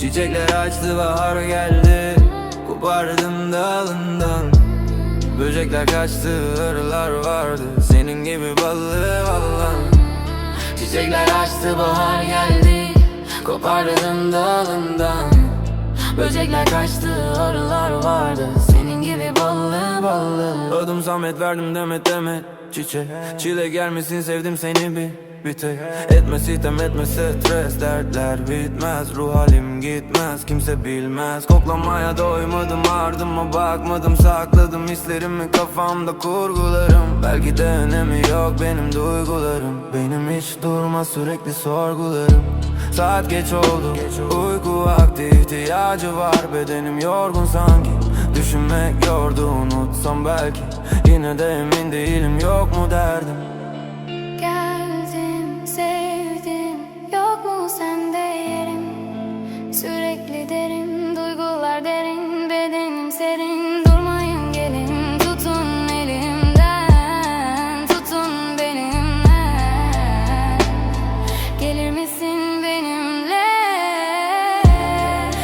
Çiçekler açtı bahar geldi. Kopardım dalından Böcekler kaçtı arılar vardı. Senin gibi ballı valla. Çiçekler açtı bahar geldi. Kopardım dalından. Böcekler kaçtı arılar vardı. Senin gibi ballı ballı Adım Samet verdim demet demet. Çiçek Çile gelmesin sevdim seni bir bir tek Etme sitem etme stres Dertler bitmez Ruh halim gitmez Kimse bilmez. Koklamaya doymadım ardıma bakmadım Sakladım hislerimi kafamda kurgularım. Belki de önemi yok benim duygularım. Benim hiç durma sürekli sorgularım. Saat geç oldu Uyku vakti ihtiyacı var Bedenim yorgun sanki. Düşünmek yordu unutsam belki. Yine de emin değilim yok mu derdim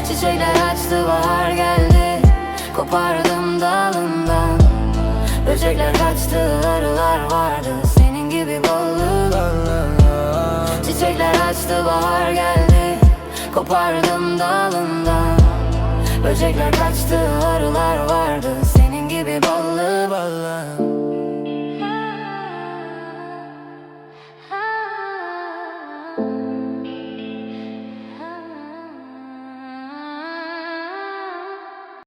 Çiçekler açtı, bahar geldi, kopardım dalından. Böcekler kaçtı, arılar vardı. Senin gibi ballı Çiçekler açtı, bahar geldi. Kopardım dalından. Böcekler kaçtı, arılar vardı